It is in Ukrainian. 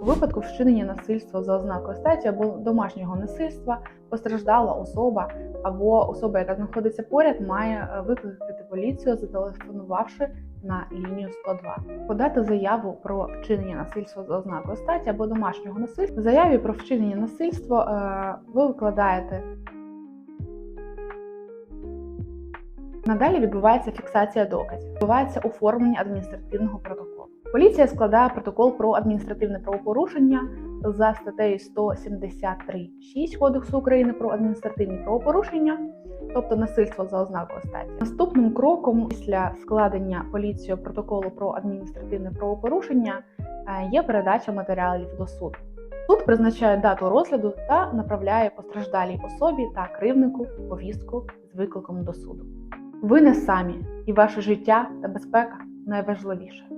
У випадку вчинення насильства за ознакою статі або домашнього насильства постраждала особа або особа, яка знаходиться поряд, має е, викликати поліцію, зателефонувавши на лінію 102. Подати заяву про вчинення насильства за ознакою статі або домашнього насильства. В заяві про вчинення насильства е, ви викладаєте. Надалі відбувається фіксація доказів, відбувається оформлення адміністративного протоколу. Поліція складає протокол про адміністративне правопорушення за статтею 173.6 Кодексу України про адміністративні правопорушення, тобто насильство за ознакою статі. Наступним кроком після складення поліцією протоколу про адміністративне правопорушення е, є передача матеріалів до суду. Суд призначає дату розгляду та направляє постраждалій особі та кривнику повістку з викликом до суду. Ви не самі, і ваше життя та безпека найважливіше.